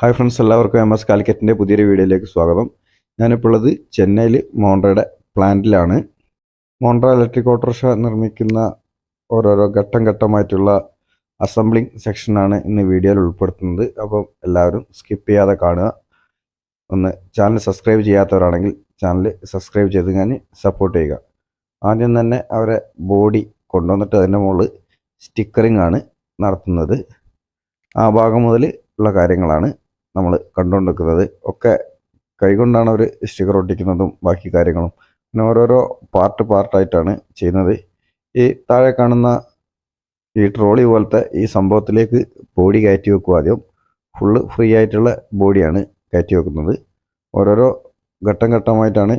Hi friends എല്ലാവർക്കും M S കാലിക്കറ്റിന്റെ പുതിയൊരു വീഡിയോയിലേക്ക് സ്വാഗതം. ഞാനിപ്പോൾ ഉള്ളത് ചെന്നൈയിൽ മോണ്ട്രയുടെ പ്ലാന്റിലാണ്. മോണ്ട്ര ഇലക്ട്രിക് ഓട്ടോറിക്ഷ നിർമ്മിക്കുന്ന ഓരോരോ ഘട്ടം ഘട്ടമായിട്ടുള്ള അസംബ്ലിംഗ് സെക്ഷനാണ് ഇന്ന് വീഡിയോയിൽ ഉൾപ്പെടുത്തുന്നത്. അപ്പം എല്ലാവരും സ്കിപ്പ് ചെയ്യാതെ കാണുക. ഒന്ന് ചാനൽ സബ്സ്ക്രൈബ് ചെയ്യാത്തവരാണെങ്കിൽ ചാനൽ സബ്സ്ക്രൈബ് ചെയ്ത് ഞാൻ സപ്പോർട്ട് ചെയ്യുക. ആദ്യം തന്നെ അവരെ ബോഡി കൊണ്ടുവന്നിട്ട് അതിന്റെ മുകളിൽ സ്റ്റിക്കറിംഗ് ആണ് നടത്തുന്നത്. ആ ഭാഗം മുതൽ ഉള്ള കാര്യങ്ങളാണ്. നമ്മൾ കണ്ടുകൊണ്ടിരിക്കുന്നത്. ഒക്കെ കൈകൊണ്ടാണ് അവർ സ്റ്റിക്കർ ഒട്ടിക്കുന്നതും ബാക്കി കാര്യങ്ങളും. പിന്നെ ഓരോരോ പാർട്ട് പാർട്ടായിട്ടാണ് ചെയ്യുന്നത്. ഈ താഴെ കാണുന്ന ഈ ട്രോളി പോലത്തെ ഈ സംഭവത്തിലേക്ക് ബോഡി കയറ്റി വെക്കുക ആദ്യം. ഫുള്ള് ഫ്രീ ആയിട്ടുള്ള ബോഡിയാണ് കയറ്റി വെക്കുന്നത്. ഓരോരോ ഘട്ടം ഘട്ടമായിട്ടാണ്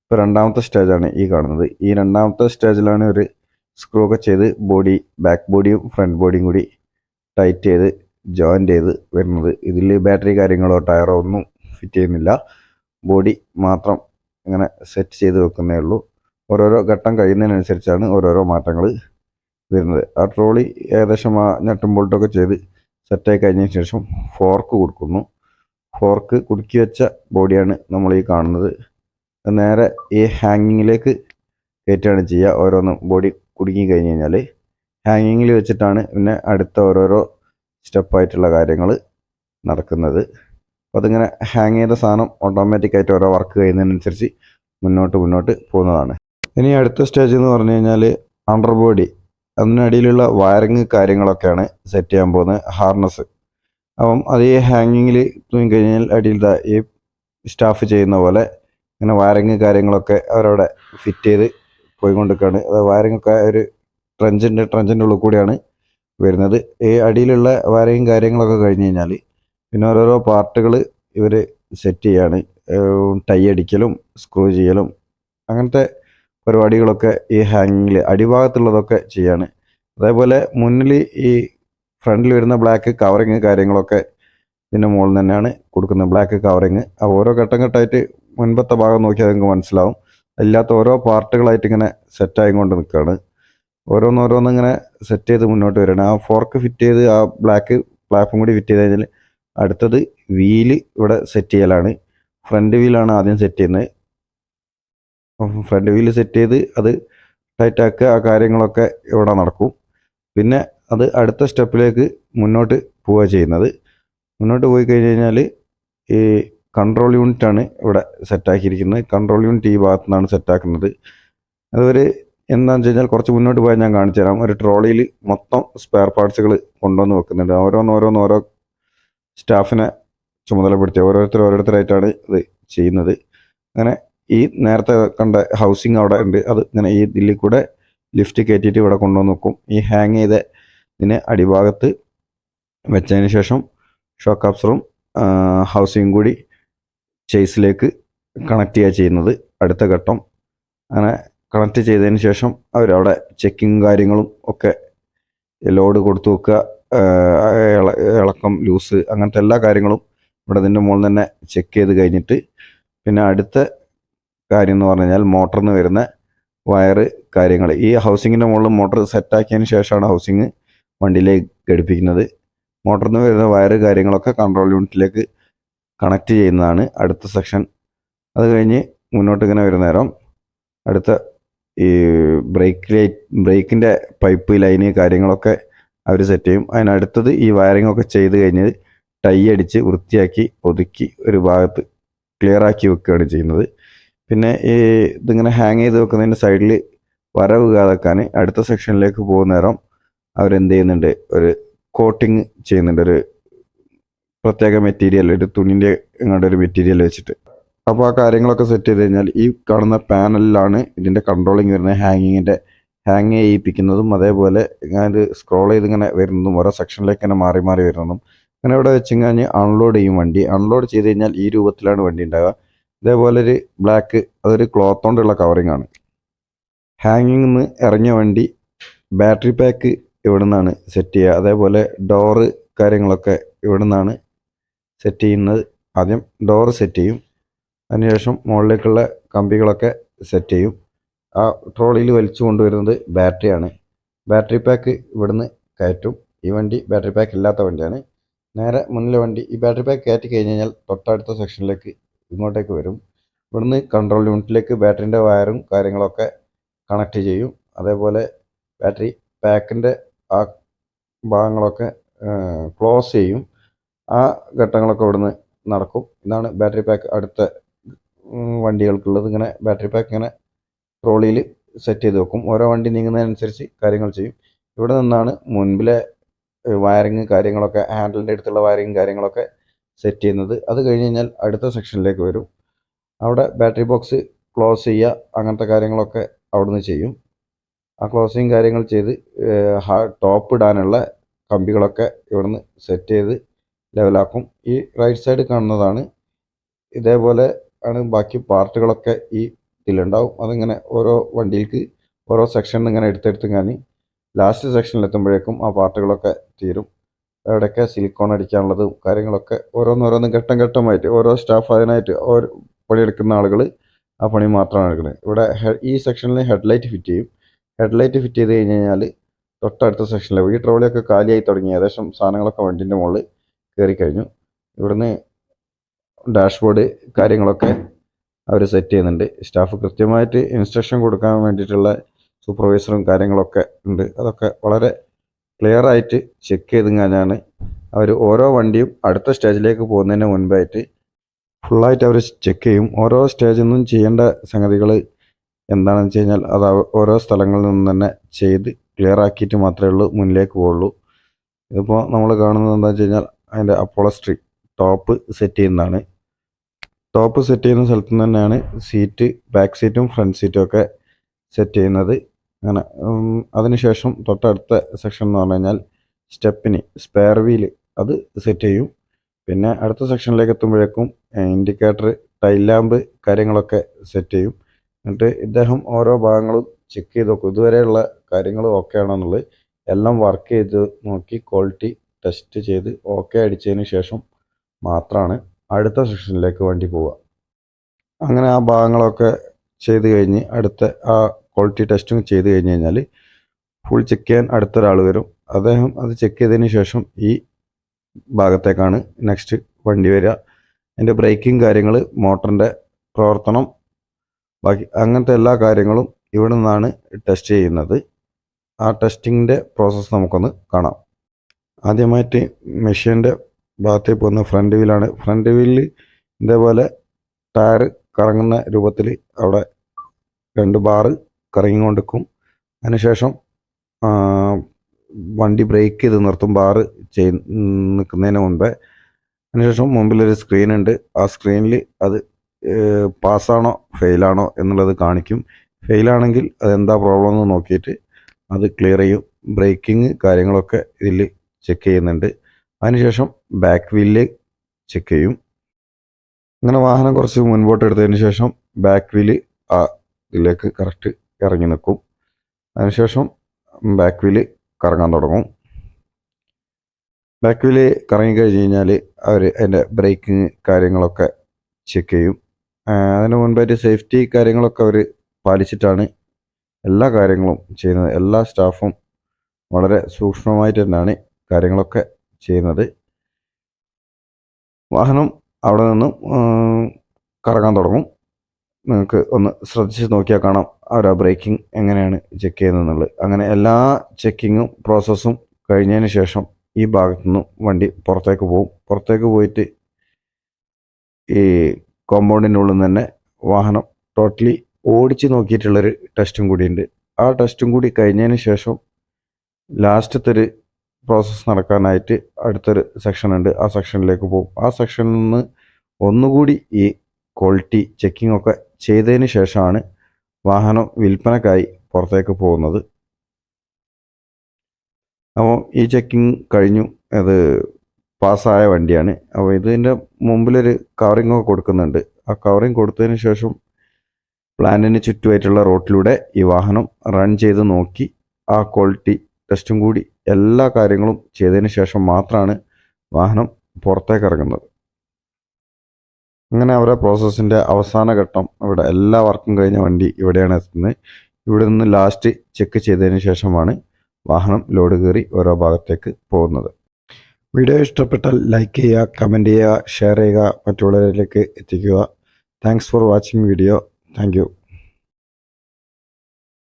ഇപ്പോൾ രണ്ടാമത്തെ സ്റ്റേജാണ് ഈ കാണുന്നത്. ഈ രണ്ടാമത്തെ സ്റ്റേജിലാണ് ഒരു സ്ക്രൂ ഒക്കെ ചെയ്ത് ബോഡി ബാക്ക് ബോഡിയും ഫ്രണ്ട് ബോഡിയും കൂടി ടൈറ്റ് ചെയ്ത് ജോയിന്റ് ചെയ്ത് വരുന്നത്. ഇതിൽ ബാറ്ററി കാര്യങ്ങളോ ടയറോ ഒന്നും ഫിറ്റ് ചെയ്യുന്നില്ല. ബോഡി മാത്രം ഇങ്ങനെ സെറ്റ് ചെയ്ത് വെക്കുന്നേ ഉള്ളൂ. ഓരോരോ ഘട്ടം കഴിയുന്നതിനനുസരിച്ചാണ് ഓരോരോ മാറ്റങ്ങൾ വരുന്നത്. ആ ട്രോളി ഏകദേശം ആ ഞട്ടും ബോൾട്ടൊക്കെ ചെയ്ത് സെറ്റായി കഴിഞ്ഞതിന് ശേഷം ഫോർക്ക് കൊടുക്കുന്നു. ഫോർക്ക് കുടുക്കി വെച്ച ബോഡിയാണ് നമ്മൾ ഈ കാണുന്നത്. നേരെ ഈ ഹാങ്ങിങ്ങിലേക്ക് കയറ്റുകയാണ് ചെയ്യുക. ഓരോന്നും ബോഡി കുടുങ്ങി കഴിഞ്ഞ് കഴിഞ്ഞാൽ ഹാങ്ങിങ്ങിൽ വെച്ചിട്ടാണ് പിന്നെ അടുത്ത ഓരോരോ സ്റ്റെപ്പായിട്ടുള്ള കാര്യങ്ങൾ നടക്കുന്നത്. അപ്പോൾ അതിങ്ങനെ ഹാങ് ചെയ്ത സാധനം ഓട്ടോമാറ്റിക്കായിട്ട് ഓരോ വർക്ക് കഴിയുന്നതിനനുസരിച്ച് മുന്നോട്ട് മുന്നോട്ട് പോകുന്നതാണ്. ഇനി അടുത്ത സ്റ്റേജ് എന്ന് പറഞ്ഞു കഴിഞ്ഞാൽ അണ്ടർ ബോഡി അതിനടിയിലുള്ള വയറിങ് കാര്യങ്ങളൊക്കെയാണ് സെറ്റ് ചെയ്യാൻ പോകുന്നത് ഹാർനസ് അപ്പം അത് ഈ ഹാങ്ങിങ്ങിൽ തൂങ്ങി കഴിഞ്ഞാൽ അടിയിൽ ഈ സ്റ്റാഫ് ചെയ്യുന്ന പോലെ ഇങ്ങനെ വയറിങ് കാര്യങ്ങളൊക്കെ അവരവിടെ ഫിറ്റ് ചെയ്ത് പോയിക്കൊണ്ടിരിക്കുകയാണ്. അത് വയറിങ്ങൊക്കെ ഒരു ട്രഞ്ചിന്റെ ട്രഞ്ചിന്റെ ഉള്ളിൽ കൂടിയാണ് വരുന്നത്. ഈ അടിയിലുള്ള വരയും കാര്യങ്ങളൊക്കെ കഴിഞ്ഞ് കഴിഞ്ഞാൽ പിന്നെ ഓരോരോ പാർട്ടുകൾ ഇവർ സെറ്റ് ചെയ്യാണ്. ടൈ അടിക്കലും സ്ക്രൂ ചെയ്യലും അങ്ങനത്തെ പരിപാടികളൊക്കെ ഈ ഹാങ്ങിങ്ങിൽ അടിഭാഗത്തുള്ളതൊക്കെ ചെയ്യാണ്. അതേപോലെ മുന്നിൽ ഈ ഫ്രണ്ടിൽ വരുന്ന ബ്ലാക്ക് കവറിങ് കാര്യങ്ങളൊക്കെ ഇതിന്റെ മുകളിൽ തന്നെയാണ് കൊടുക്കുന്നത്. Black covering. ഓരോ ഘട്ടം ഘട്ടമായിട്ട് മുൻപത്തെ ഭാഗം നോക്കിയാൽ നിങ്ങൾക്ക് മനസ്സിലാവും. അല്ലാത്ത ഓരോ പാർട്ടുകളായിട്ട് ഇങ്ങനെ സെറ്റായി കൊണ്ട് നിൽക്കുകയാണ്. ഓരോന്നോരോന്ന് ഇങ്ങനെ സെറ്റ് ചെയ്ത് മുന്നോട്ട് വരണം. ആ ഫോർക്ക് ഫിറ്റ് ചെയ്ത് ആ ബ്ലാക്ക് പ്ലാപ്പും കൂടി ഫിറ്റ് ചെയ്ത് കഴിഞ്ഞാൽ അടുത്തത് വീൽ ഇവിടെ സെറ്റ് ചെയ്യലാണ്. ഫ്രണ്ട് വീലാണ് ആദ്യം സെറ്റ് ചെയ്യുന്നത്. ഫ്രണ്ട് വീൽ സെറ്റ് ചെയ്ത് അത് ടൈറ്റാക്കുക ആ കാര്യങ്ങളൊക്കെ ഇവിടെ നടക്കും. പിന്നെ അത് അടുത്ത സ്റ്റെപ്പിലേക്ക് മുന്നോട്ട് പോവുക ചെയ്യുന്നത്. മുന്നോട്ട് പോയി കഴിഞ്ഞ് കഴിഞ്ഞാൽ ഈ കൺട്രോൾ യൂണിറ്റാണ് ഇവിടെ സെറ്റാക്കിയിരിക്കുന്നത് കൺട്രോൾ യൂണിറ്റ് ഈ ഭാഗത്തു നിന്നാണ് സെറ്റാക്കുന്നത് അതൊരു എന്താണെന്ന് വെച്ച് കഴിഞ്ഞാൽ കുറച്ച് മുന്നോട്ട് പോയാൽ ഞാൻ കാണിച്ചു തരാം. ഒരു ട്രോളിയിൽ മൊത്തം സ്പെയർ പാർട്സുകൾ കൊണ്ടുവന്ന് വെക്കുന്നുണ്ട്. ഓരോന്ന് ഓരോന്ന് ഓരോ സ്റ്റാഫിനെ ചുമതലപ്പെടുത്തി ഓരോരുത്തർ ഓരോരുത്തരായിട്ടാണ് ഇത് ചെയ്യുന്നത്. അങ്ങനെ ഈ നേരത്തെ കണ്ട ഹൗസിംഗ് അവിടെ ഉണ്ട്. അത് ഇങ്ങനെ ഈ ഇതിൽ കൂടെ ലിഫ്റ്റ് കയറ്റിയിട്ട് ഇവിടെ കൊണ്ടുവന്ന് വെക്കും. ഈ ഹാങ് ചെയ്ത ഇതിന് അടിഭാഗത്ത് വെച്ചതിന് ശേഷം ഷോക്ക് അപ്സറും ഹൗസിങ്ങും കൂടി ചേസിലേക്ക് കണക്ട് ചെയ്യുക ചെയ്യുന്നത്. അടുത്ത ഘട്ടം. അങ്ങനെ കണക്ട് ചെയ്തതിന് ശേഷം അവരവിടെ ചെക്കിങ് കാര്യങ്ങളും ഒക്കെ ലോഡ് കൊടുത്തു വെക്കുക. ഇളക്കം ലൂസ് അങ്ങനത്തെ എല്ലാ കാര്യങ്ങളും ഇവിടെ ഇതിന്റെ മുകളിൽ തന്നെ ചെക്ക് ചെയ്ത് കഴിഞ്ഞിട്ട് പിന്നെ അടുത്ത കാര്യം എന്ന് പറഞ്ഞു കഴിഞ്ഞാൽ മോട്ടറിൽ നിന്ന് വരുന്ന വയറ് കാര്യങ്ങൾ. ഈ ഹൗസിങ്ങിന്റെ മുകളിൽ മോട്ടർ സെറ്റാക്കിയതിന് ശേഷമാണ് ഹൗസിങ് വണ്ടിയിലേക്ക് ഘടിപ്പിക്കുന്നത്. മോട്ടറിൽ നിന്ന് വരുന്ന വയറ് കാര്യങ്ങളൊക്കെ കൺട്രോൾ യൂണിറ്റിലേക്ക് കണക്ട് ചെയ്യുന്നതാണ് അടുത്ത സെക്ഷൻ അത് കഴിഞ്ഞ് മുന്നോട്ട് ഇങ്ങനെ വരുന്ന നേരം അടുത്ത ഈ ബ്രേക്ക് ലൈറ്റ് ബ്രേക്കിന്റെ പൈപ്പ് ലൈന് കാര്യങ്ങളൊക്കെ അവർ സെറ്റ് ചെയ്യും. അതിനടുത്തത് ഈ വയറിംഗ് ഒക്കെ ചെയ്ത് കഴിഞ്ഞ് ടൈ അടിച്ച് വൃത്തിയാക്കി ഒതുക്കി ഒരു ഭാഗത്ത് ക്ലിയർ ആക്കി വെക്കുകയാണ് ചെയ്യുന്നത്. പിന്നെ ഈ ഇതിങ്ങനെ ഹാങ് ചെയ്ത് വെക്കുന്നതിന്റെ സൈഡിൽ വരവ് കാതാക്കാൻ അടുത്ത സെക്ഷനിലേക്ക് പോകുന്ന നേരം അവരെന്ത് ചെയ്യുന്നുണ്ട്? ഒരു കോട്ടിങ് ചെയ്യുന്നുണ്ട്. ഒരു പ്രത്യേക മെറ്റീരിയൽ ഒരു തുണിന്റെ ഇങ്ങോട്ടൊരു മെറ്റീരിയൽ വെച്ചിട്ട്. അപ്പോൾ ആ കാര്യങ്ങളൊക്കെ സെറ്റ് ചെയ്ത് കഴിഞ്ഞാൽ ഈ കാണുന്ന പാനലിലാണ് ഇതിന്റെ കൺട്രോളിങ് വരുന്നത് ഹാങ്ങിങ്ങിന്റെ ഹാങ് ചെയ്യിപ്പിക്കുന്നതും അതേപോലെ ഞാൻ സ്ക്രോൾ ചെയ്ത് ഇങ്ങനെ വരുന്നതും ഓരോ സെക്ഷനിലേക്ക് ഇങ്ങനെ മാറി മാറി വരുന്നതും. അങ്ങനെ ഇവിടെ വെച്ച് കഴിഞ്ഞാൽ അൺലോഡ് ചെയ്യും വണ്ടി. അൺലോഡ് ചെയ്ത് കഴിഞ്ഞാൽ ഈ രൂപത്തിലാണ് വണ്ടി ഉണ്ടാവുക. ഇതേപോലെ ഒരു ബ്ലാക്ക് അതൊരു ക്ലോത്ത് കൊണ്ടുള്ള കവറിങ് ആണ്. ഹാങ്ങിങ് നിന്ന് ഇറങ്ങിയ വണ്ടി ബാറ്ററി പാക്ക് ഇവിടെ നിന്നാണ് സെറ്റ് ചെയ്യുക. അതേപോലെ ഡോറ് കാര്യങ്ങളൊക്കെ ഇവിടെ നിന്നാണ് സെറ്റ് ചെയ്യുന്നത്. ആദ്യം ഡോറ് സെറ്റ് ചെയ്യും. അതിനുശേഷം മുകളിലേക്കുള്ള കമ്പികളൊക്കെ സെറ്റ് ചെയ്യും. ആ ട്രോളിയിൽ വലിച്ചു കൊണ്ടുവരുന്നത് ബാറ്ററിയാണ് ബാറ്ററി പാക്ക് ഇവിടുന്ന് കയറ്റും. ഈ വണ്ടി ബാറ്ററി പാക്ക് ഇല്ലാത്ത വണ്ടിയാണ്. നേരെ മുന്നിലെ വണ്ടി ഈ ബാറ്ററി പാക്ക് കയറ്റി കഴിഞ്ഞ് കഴിഞ്ഞാൽ തൊട്ടടുത്ത സെക്ഷനിലേക്ക് ഇങ്ങോട്ടേക്ക് വരും. ഇവിടുന്ന് കൺട്രോൾ യൂണിറ്റിലേക്ക് ബാറ്ററിന്റെ വയറും കാര്യങ്ങളൊക്കെ കണക്ട് ചെയ്യും. അതേപോലെ ബാറ്ററി പാക്കിന്റെ ആ ഭാഗങ്ങളൊക്കെ ക്ലോസ് ചെയ്യും. ആ ഘട്ടങ്ങളൊക്കെ ഇവിടുന്ന് നടക്കും. ഇതാണ് ബാറ്ററി പാക്ക് അടുത്ത വണ്ടികൾക്കുള്ളത് ഇങ്ങനെ ബാറ്ററി പാക്ക് ഇങ്ങനെ ട്രോളിയിൽ സെറ്റ് ചെയ്ത് വെക്കും. ഓരോ വണ്ടി നീങ്ങുന്നതിനനുസരിച്ച് കാര്യങ്ങൾ ചെയ്യും. ഇവിടെ നിന്നാണ് മുൻപിലെ വയറിങ് കാര്യങ്ങളൊക്കെ ഹാൻഡിലിന്റെ അടുത്തുള്ള വയറിങ് കാര്യങ്ങളൊക്കെ സെറ്റ് ചെയ്യുന്നത്. അത് കഴിഞ്ഞ് കഴിഞ്ഞാൽ അടുത്ത സെക്ഷനിലേക്ക് വരും. അവിടെ ബാറ്ററി ബോക്സ് ക്ലോസ് ചെയ്യുക അങ്ങനത്തെ കാര്യങ്ങളൊക്കെ അവിടുന്ന് ചെയ്യും. ആ ക്ലോസിങ് കാര്യങ്ങൾ ചെയ്ത് ടോപ്പ് ഇടാനുള്ള കമ്പികളൊക്കെ ഇവിടുന്ന് സെറ്റ് ചെയ്ത് ലെവലാക്കും ഈ റൈറ്റ് സൈഡ് കാണുന്നതാണ് ഇതേപോലെ ആണ് ബാക്കി പാർട്ടുകളൊക്കെ ഈ ഇതിലുണ്ടാവും. അതിങ്ങനെ ഓരോ വണ്ടിയിലേക്ക് ഓരോ സെക്ഷനിൽ ഇങ്ങനെ എടുത്തെടുത്ത് കാണി ലാസ്റ്റ് സെക്ഷനിൽ എത്തുമ്പോഴേക്കും ആ പാർട്ടുകളൊക്കെ തീരും. അവിടെയൊക്കെ സിലിക്കോൺ അടിക്കാനുള്ളതും കാര്യങ്ങളൊക്കെ ഓരോന്നോരോന്നും ഘട്ടം ഘട്ടമായിട്ട് ഓരോ സ്റ്റാഫ് അതിനായിട്ട് ഓരോ പണിയെടുക്കുന്ന ആളുകൾ ആ പണി മാത്രമാണ് എടുക്കുന്നത്. ഇവിടെ ഈ സെക്ഷനിൽ ഹെഡ്ലൈറ്റ് ഫിറ്റ് ചെയ്യും. ഹെഡ്ലൈറ്റ് ഫിറ്റ് ചെയ്ത് കഴിഞ്ഞ് കഴിഞ്ഞാൽ തൊട്ടടുത്ത സെക്ഷനിൽ ഈ ട്രോളിയൊക്കെ കാലിയായി തുടങ്ങി. ഏകദേശം സാധനങ്ങളൊക്കെ വണ്ടിന്റെ മുകളിൽ കയറി കഴിഞ്ഞു. ഇവിടുന്ന് ഡാഷ്ബോർഡ് കാര്യങ്ങളൊക്കെ അവർ സെറ്റ് ചെയ്യുന്നുണ്ട്. സ്റ്റാഫ് കൃത്യമായിട്ട് ഇൻസ്ട്രക്ഷൻ കൊടുക്കാൻ വേണ്ടിയിട്ടുള്ള സൂപ്പർവൈസറും കാര്യങ്ങളൊക്കെ ഉണ്ട്. അതൊക്കെ വളരെ ക്ലിയർ ആയിട്ട് ചെക്ക് ചെയ്ത് കഴിഞ്ഞാണ് അവർ ഓരോ വണ്ടിയും അടുത്ത സ്റ്റേജിലേക്ക് പോകുന്നതിന് മുൻപായിട്ട് ഫുള്ളായിട്ട് അവർ ചെക്ക് ചെയ്യും. ഓരോ സ്റ്റേജിൽ നിന്നും ചെയ്യേണ്ട സംഗതികൾ എന്താണെന്ന് വെച്ച് കഴിഞ്ഞാൽ അത് ഓരോ സ്ഥലങ്ങളിൽ നിന്നും തന്നെ ചെയ്ത് ക്ലിയർ ആക്കിയിട്ട് മാത്രമേ ഉള്ളൂ മുന്നിലേക്ക് പോകുള്ളൂ ഇതിപ്പോൾ നമ്മൾ കാണുന്നത് എന്താണെന്ന് വെച്ച് കഴിഞ്ഞാൽ അതിന്റെ അപ്പോളസ്ട്രി ടോപ്പ് സെറ്റ് ചെയ്യുന്നതാണ്. ടോപ്പ് സെറ്റ് ചെയ്യുന്ന സ്ഥലത്ത് നിന്ന് തന്നെയാണ് സീറ്റ് ബാക്ക് സീറ്റും ഫ്രണ്ട് സീറ്റും ഒക്കെ സെറ്റ് ചെയ്യുന്നത്. അങ്ങനെ അതിനുശേഷം തൊട്ടടുത്ത സെക്ഷൻ എന്ന് പറഞ്ഞു കഴിഞ്ഞാൽ സ്റ്റെപ്പിന് സ്പെയർ വീൽ അത് സെറ്റ് ചെയ്യും. പിന്നെ അടുത്ത സെക്ഷനിലേക്ക് എത്തുമ്പോഴേക്കും ഇൻഡിക്കേറ്റർ ടൈൽ ലാമ്പ് കാര്യങ്ങളൊക്കെ സെറ്റ് ചെയ്യും. എന്നിട്ട് ഇദ്ദേഹം ഓരോ ഭാഗങ്ങളും ചെക്ക് ചെയ്ത് നോക്കും. ഇതുവരെയുള്ള കാര്യങ്ങൾ ഓക്കെ ആണെന്നുള്ളത് എല്ലാം വർക്ക് ചെയ്ത് നോക്കി ക്വാളിറ്റി ടെസ്റ്റ് ചെയ്ത് ഓക്കെ അടിച്ചതിന് ശേഷം മാത്രമാണ് അടുത്ത സെക്ഷനിലേക്ക് വണ്ടി പോവുക. അങ്ങനെ ആ ഭാഗങ്ങളൊക്കെ ചെയ്ത് കഴിഞ്ഞ് അടുത്ത ആ ക്വാളിറ്റി ടെസ്റ്റും ചെയ്ത് കഴിഞ്ഞ് കഴിഞ്ഞാൽ ഫുൾ ചെക്ക് ചെയ്യാൻ അടുത്തൊരാൾ വരും. അദ്ദേഹം അത് ചെക്ക് ചെയ്തതിന് ശേഷം ഈ ഭാഗത്തേക്കാണ് നെക്സ്റ്റ് വണ്ടി വരിക. അതിന്റെ ബ്രേക്കിംഗ് കാര്യങ്ങൾ മോട്ടറിന്റെ പ്രവർത്തനം ബാക്കി അങ്ങനത്തെ എല്ലാ കാര്യങ്ങളും ഇവിടെ നിന്നാണ് ടെസ്റ്റ് ചെയ്യുന്നത്. ആ ടെസ്റ്റിങ്ങിന്റെ പ്രോസസ്സ് നമുക്കൊന്ന് കാണാം. ആദ്യമായിട്ട് മെഷീന്റെ ഭാഗത്തേക്ക് പോകുന്ന ഫ്രണ്ട് വീലാണ് ഫ്രണ്ട് വീലിൽ ഇതേപോലെ ടയർ കറങ്ങുന്ന രൂപത്തിൽ അവിടെ രണ്ട് ബാറ് കറങ്ങിക്കൊണ്ടിരിക്കും. അതിനുശേഷം വണ്ടി ബ്രേക്ക് ചെയ്ത് നിർത്തും ബാറ് ചെയ് നിൽക്കുന്നതിന് മുമ്പേ അതിനുശേഷം മുമ്പിലൊരു സ്ക്രീൻ ഉണ്ട്. ആ സ്ക്രീനിൽ അത് പാസ്സാണോ ഫെയിലാണോ എന്നുള്ളത് കാണിക്കും. ഫെയിലാണെങ്കിൽ അതെന്താ പ്രോബ്ലം എന്ന് നോക്കിയിട്ട് അത് ക്ലിയർ ചെയ്യും. ബ്രേക്കിങ് കാര്യങ്ങളൊക്കെ ഇതിൽ ചെക്ക് ചെയ്യുന്നുണ്ട്. അതിനുശേഷം ബാക്ക് വീലിൽ ചെക്ക് ചെയ്യും. അങ്ങനെ വാഹനം കുറച്ച് മുൻപോട്ട് എടുത്തതിന് ശേഷം ബാക്ക് വീൽ ആ ഇതിലേക്ക് കറക്റ്റ് ഇറങ്ങി നിൽക്കും. അതിനുശേഷം ബാക്ക് വീൽ കറങ്ങാൻ തുടങ്ങും. ബാക്ക് വീൽ കറങ്ങി കഴിഞ്ഞ് കഴിഞ്ഞാൽ അവർ അതിന്റെ ബ്രേക്കിങ് കാര്യങ്ങളൊക്കെ ചെക്ക് ചെയ്യും. അതിന് മുൻപായിട്ട് സേഫ്റ്റി കാര്യങ്ങളൊക്കെ അവർ പാലിച്ചിട്ടാണ് എല്ലാ കാര്യങ്ങളും ചെയ്യുന്നത്. എല്ലാ സ്റ്റാഫും വളരെ സൂക്ഷ്മമായിട്ട് തന്നെയാണ് കാര്യങ്ങളൊക്കെ ചെയ്യുന്നത്. വാഹനം അവിടെ നിന്നും കറങ്ങാൻ തുടങ്ങും. നിങ്ങൾക്ക് ഒന്ന് ശ്രദ്ധിച്ച് നോക്കിയാൽ കാണാം അവർ ആ ബ്രേക്കിംഗ് എങ്ങനെയാണ് ചെക്ക് ചെയ്യുന്നതെന്നുള്ളത്. അങ്ങനെ എല്ലാ ചെക്കിങ്ങും പ്രോസസ്സും കഴിഞ്ഞതിന് ശേഷം ഈ ഭാഗത്തു നിന്നും വണ്ടി പുറത്തേക്ക് പോകും. പുറത്തേക്ക് പോയിട്ട് ഈ കോമ്പൗണ്ടിന്റെ ഉള്ളിൽ നിന്ന് തന്നെ വാഹനം ടോട്ടലി ഓടിച്ച് നോക്കിയിട്ടുള്ളൊരു ടെസ്റ്റും കൂടിയുണ്ട്. ആ ടെസ്റ്റും കൂടി കഴിഞ്ഞതിന് ശേഷം ലാസ്റ്റത്തെ ഒരു പ്രോസസ്സ് നടക്കാനായിട്ട് അടുത്തൊരു സെക്ഷൻ ഉണ്ട്. ആ സെക്ഷനിലേക്ക് പോകും. ആ സെക്ഷനിൽ നിന്ന് ഒന്നുകൂടി ഈ ക്വാളിറ്റി ചെക്കിംഗ് ഒക്കെ ചെയ്തതിന് ശേഷമാണ് വാഹനം വിൽപ്പനക്കായി പുറത്തേക്ക് പോകുന്നത്. അപ്പോൾ ഈ ചെക്കിംഗ് കഴിഞ്ഞു. അത് പാസ്സായ വണ്ടിയാണ്. അപ്പോൾ ഇതിന്റെ മുമ്പിലൊരു കവറിംഗ് ഒക്കെ കൊടുക്കുന്നുണ്ട്. ആ കവറിംഗ് കൊടുത്തതിന് ശേഷം പ്ലാന്റിന് ചുറ്റുമായിട്ടുള്ള റോട്ടിലൂടെ ഈ വാഹനം റൺ ചെയ്ത് നോക്കി ആ ക്വാളിറ്റി ടെസ്റ്റും കൂടി എല്ലാ കാര്യങ്ങളും ചെയ്തതിന് ശേഷം മാത്രമാണ് വാഹനം പുറത്തേക്ക് ഇറങ്ങുന്നത് അങ്ങനെ അവരുടെ പ്രോസസ്സിന്റെ അവസാന ഘട്ടം ഇവിടെ എല്ലാ വർക്കും കഴിഞ്ഞ വണ്ടി ഇവിടെയാണ് എത്തുന്നത്. ഇവിടെ നിന്ന് ലാസ്റ്റ് ചെക്ക് ചെയ്തതിന് ശേഷമാണ് വാഹനം ലോഡ് കയറി ഓരോ ഭാഗത്തേക്ക് പോകുന്നത്. വീഡിയോ ഇഷ്ടപ്പെട്ടാൽ ലൈക്ക് ചെയ്യുക കമന്റ് ചെയ്യുക ഷെയർ ചെയ്യുക മറ്റുള്ളവരിലേക്ക് എത്തിക്കുക. Thanks for watching video thank